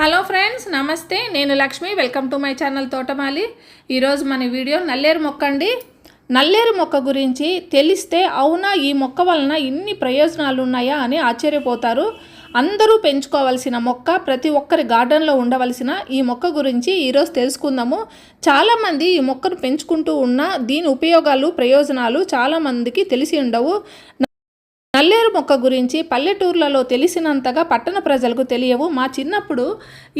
Hello friends నమస్తే. నేను Lakshmi welcome to my channel తోటమాలి. ఈరోజు మన వీడియో నల్లేరు మొక్క అండి. నల్లేరు మొక్క గురించి తెలిస్తే అవునా ఈ మొక్క వలన ఇన్ని ప్రయోజనాలు ఉన్నాయా అని ఆశ్చర్యపోతారు. అందరూ పెంచుకోవాల్సిన మొక్క ప్రతి ఒక్కరి గార్డెన్లో ఉండవలసిన ఈ మొక్క గురించి ఈరోజు తెలుసుకుందాము. చాలామంది ఈ మొక్కను పెంచుకుంటూ ఉన్న దీని ఉపయోగాలు ప్రయోజనాలు చాలామందికి తెలిసి ఉండవు. నల్లేరు మొక్క గురించి పల్లెటూర్లలో తెలిసినంతగా పట్టణ ప్రజలకు తెలియవు. మా చిన్నప్పుడు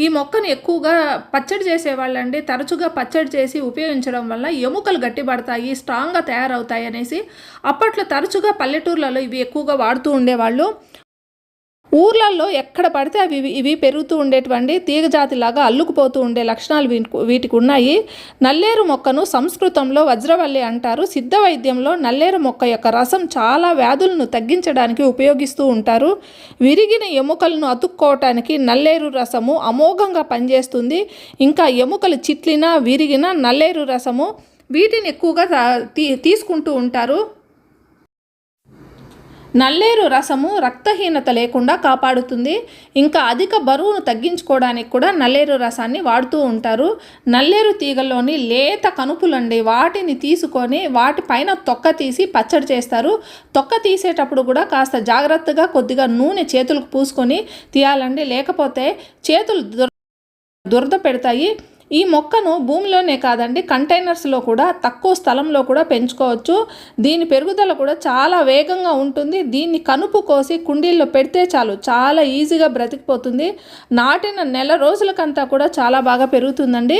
ఈ మొక్కను ఎక్కువగా పచ్చడి చేసేవాళ్ళండి. తరచుగా పచ్చడి చేసి ఉపయోగించడం వల్ల ఎముకలు గట్టిపడతాయి స్ట్రాంగ్గా తయారవుతాయి అనేసి అప్పట్లో తరచుగా పల్లెటూర్లలో ఇవి ఎక్కువగా వాడుతూ ఉండేవాళ్ళు. ఊర్లలో ఎక్కడ పడితే అవి ఇవి పెరుగుతూ ఉండేటువంటి తీగజాతిలాగా అల్లుకుపోతూ ఉండే లక్షణాలు వీటికి ఉన్నాయి. నల్లేరు మొక్కను సంస్కృతంలో వజ్రవల్లి అంటారు. సిద్ధ వైద్యంలో నల్లేరు మొక్క యొక్క రసం చాలా వ్యాధులను తగ్గించడానికి ఉపయోగిస్తూ ఉంటారు. విరిగిన ఎముకలను అతుక్కోవటానికి నల్లేరు రసము అమోఘంగా పనిచేస్తుంది. ఇంకా ఎముకలు చిట్లిన విరిగిన నల్లేరు రసము వీటిని ఎక్కువగా తీసుకుంటూ ఉంటారు. నల్లేరు రసము రక్తహీనత లేకుండా కాపాడుతుంది. ఇంకా అధిక బరువును తగ్గించుకోవడానికి కూడా నల్లేరు రసాన్ని వాడుతూ ఉంటారు. నల్లేరు తీగల్లోని లేత కనుపులండి వాటిని తీసుకొని వాటి పైన తొక్క తీసి పచ్చడి చేస్తారు. తొక్క తీసేటప్పుడు కూడా కాస్త జాగ్రత్తగా కొద్దిగా నూనె చేతులకు పూసుకొని తీయాలండి. లేకపోతే చేతులు దురద పెడతాయి. ఈ మొక్కను భూమిలోనే కాదండి కంటైనర్స్లో కూడా తక్కువ స్థలంలో కూడా పెంచుకోవచ్చు. దీని పెరుగుదల కూడా చాలా వేగంగా ఉంటుంది. దీన్ని కనుపు కోసి కుండీల్లో పెడితే చాలు చాలా ఈజీగా బ్రతికిపోతుంది. నాటిన నెల రోజులకంతా కూడా చాలా బాగా పెరుగుతుందండి.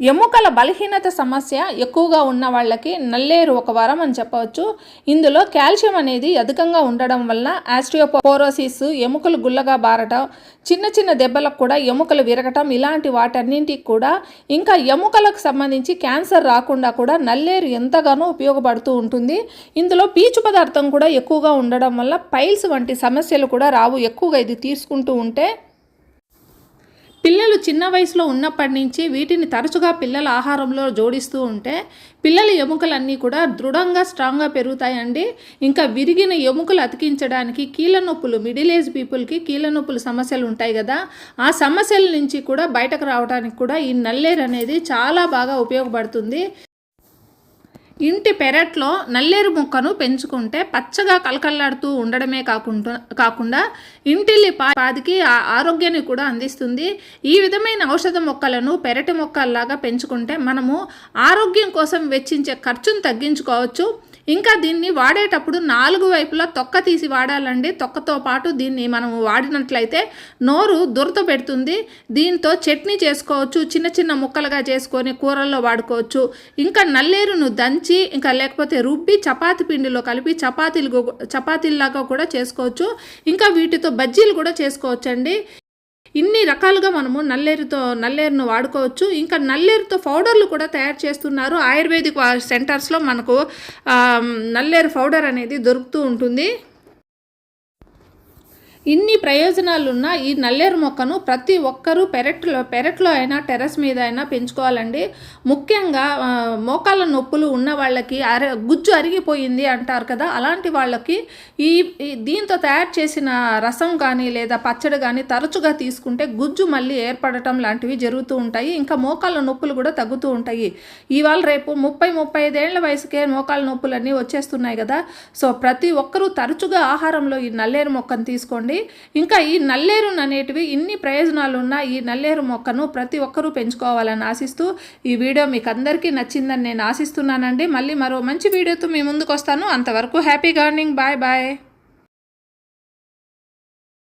ఎముకల బలహీనత సమస్య ఎక్కువగా ఉన్న వాళ్ళకి నల్లేరు ఒక వరం అని చెప్పవచ్చు. ఇందులో కాల్షియం అనేది అధికంగా ఉండడం వల్ల ఆస్ట్రియోపోరోసిస్ ఎముకలు గుల్లగా బారటం చిన్న చిన్న దెబ్బలకు కూడా ఎముకలు విరగటం ఇలాంటి వాటన్నింటికి కూడా ఇంకా ఎముకలకు సంబంధించి క్యాన్సర్ రాకుండా కూడా నల్లేరు ఎంతగానో ఉపయోగపడుతూ ఉంటుంది. ఇందులో పీచు పదార్థం కూడా ఎక్కువగా ఉండడం వల్ల పైల్స్ వంటి సమస్యలు కూడా రావు. ఎక్కువగా ఇది తీసుకుంటూ ఉంటే పిల్లలు చిన్న వయసులో ఉన్నప్పటి నుంచి వీటిని తరచుగా పిల్లల ఆహారంలో జోడిస్తూ ఉంటే పిల్లల ఎముకలన్నీ కూడా దృఢంగా స్ట్రాంగ్గా పెరుగుతాయండి. ఇంకా విరిగిన ఎముకలు అతికించడానికి కీళ్ళ నొప్పులు మిడిల్ ఏజ్ పీపుల్కి కీళ్ళ నొప్పులు సమస్యలు ఉంటాయి కదా. ఆ సమస్యల నుంచి కూడా బయటకు రావడానికి కూడా ఈ నల్లేరు అనేది చాలా బాగా ఉపయోగపడుతుంది. ఇంటి పెరట్లో నల్లేరు మొక్కను పెంచుకుంటే పచ్చగా కలకల్లాడుతూ ఉండడమే కాకుండా కాకుండా ఇంటిల్లి పాదికి ఆరోగ్యాన్ని కూడా అందిస్తుంది. ఈ విధమైన ఔషధ మొక్కలను పెరటి మొక్కల్లాగా పెంచుకుంటే మనము ఆరోగ్యం కోసం వెచ్చించే ఖర్చును తగ్గించుకోవచ్చు. ఇంకా దీన్ని వాడేటప్పుడు నాలుగు వైపులా తొక్క తీసి వాడాలండి. తొక్కతో పాటు దీన్ని మనం వాడినట్లయితే నోరు దురద పెడుతుంది. దీంతో చట్నీ చేసుకోవచ్చు చిన్న చిన్న ముక్కలుగా చేసుకొని కూరల్లో వాడుకోవచ్చు. ఇంకా నల్లేరును దంచి ఇంకా లేకపోతే రుబ్బి చపాతి పిండిలో కలిపి చపాతీలు చపాతీల్లాగా కూడా చేసుకోవచ్చు. ఇంకా వీటితో బజ్జీలు కూడా చేసుకోవచ్చు అండి ఇన్ని రకాలుగా మనము నల్లేరుతో నల్లేరును వాడుకోవచ్చు. ఇంకా నల్లేరుతో పౌడర్లు కూడా తయారు చేస్తున్నారు. ఆయుర్వేదిక్ సెంటర్స్లో మనకు నల్లేరు పౌడర్ అనేది దొరుకుతూ ఉంటుంది. ఇన్ని ప్రయోజనాలున్న ఈ నల్లేరు మొక్కను ప్రతి ఒక్కరూ పెరట్లో పెరట్లో అయినా టెరస్ మీద అయినా పెంచుకోవాలండి. ముఖ్యంగా మోకాళ్ళ నొప్పులు ఉన్న వాళ్ళకి అర గుజ్జు అరిగిపోయింది అంటారు కదా అలాంటి వాళ్ళకి ఈ దీంతో తయారు చేసిన రసం కానీ లేదా పచ్చడి కానీ తరచుగా తీసుకుంటే గుజ్జు మళ్ళీ ఏర్పడటం లాంటివి జరుగుతూ ఉంటాయి. ఇంకా మోకాళ్ళ నొప్పులు కూడా తగ్గుతూ ఉంటాయి. ఇవాళ రేపు ముప్పై ముప్పై ఐదేళ్ళ వయసుకే మోకాళ్ళ నొప్పులన్నీ వచ్చేస్తున్నాయి కదా. సో ప్రతి ఒక్కరూ తరచుగా ఆహారంలో ఈ నల్లేరు మొక్కను తీసుకోండి. ఉంటుంది ఇంకా ఈ నల్లేరు అనేటివి ఇన్ని ప్రయోజనాలు ఉన్న ఈ నల్లేరు మొక్కను ప్రతి ఒక్కరూ పెంచుకోవాలని ఆశిస్తూ ఈ వీడియో మీకు అందరికీ నచ్చిందని నేను ఆశిస్తున్నానండి. మళ్ళీ మరో మంచి వీడియోతో మీ ముందుకు వస్తాను అంతవరకు హ్యాపీ గార్డెనింగ్. Bye bye.